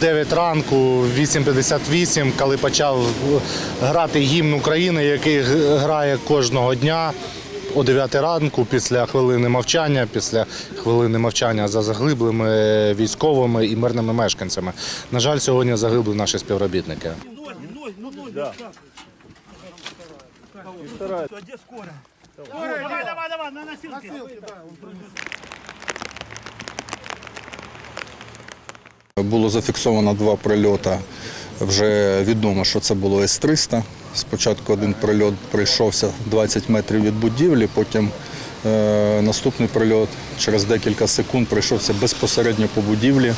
9 ранку, 8.58, коли почав грати гімн України, який грає кожного дня о 9 ранку, після хвилини мовчання, після хвилини мовчання за загиблими військовими і мирними мешканцями. На жаль, сьогодні загибли наші співробітники. Давай, давай, давай, на носилки. Було зафіксовано два прильоти. Вже відомо, що це було С-300. Спочатку один прильот прийшовся 20 метрів від будівлі, потім е, наступний прильот через декілька секунд прийшовся безпосередньо по будівлі,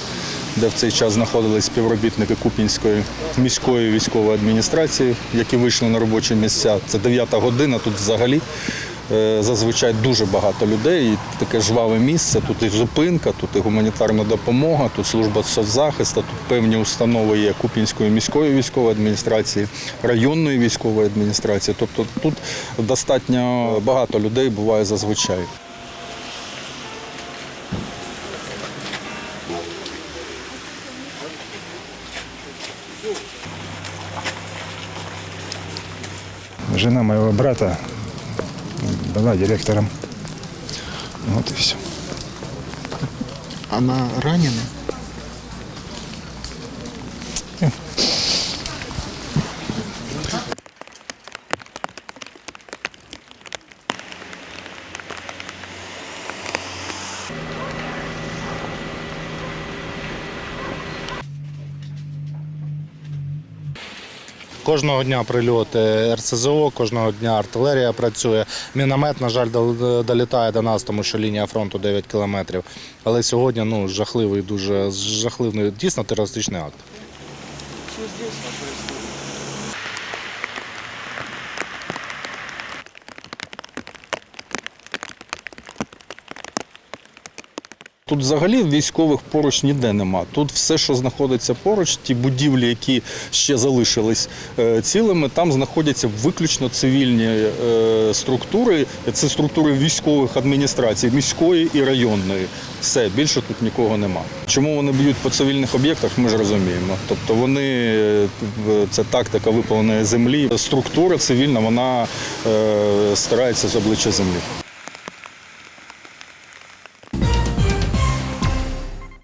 де в цей час знаходились співробітники Купінської міської військової адміністрації, які вийшли на робочі місця. Це 9 година, тут взагалі Зазвичай дуже багато людей, і таке жваве місце. Тут і зупинка, тут і гуманітарна допомога, тут служба соцзахисту, тут певні установи є Купінської міської військової адміністрації, районної військової адміністрації. Тобто тут достатньо багато людей буває зазвичай. Жена моего брата была директором. Вот и все. Она ранена? Кожного дня прильоти РСЗО, кожного дня артилерія працює. Міномет, на жаль, долітає до нас, тому що лінія фронту 9 кілометрів. Але сьогодні ну, жахливий, дуже жахливий, дійсно терористичний акт. Тут взагалі військових поруч ніде нема. Тут все, що знаходиться поруч, ті будівлі, які ще залишились е, цілими, там знаходяться виключно цивільні е, структури. Це структури військових адміністрацій, міської і районної. Все, більше тут нікого нема. Чому вони б'ють по цивільних об'єктах, ми ж розуміємо. Тобто вони е, це тактика випаленої землі. Структура цивільна, вона старається з обличчя землі.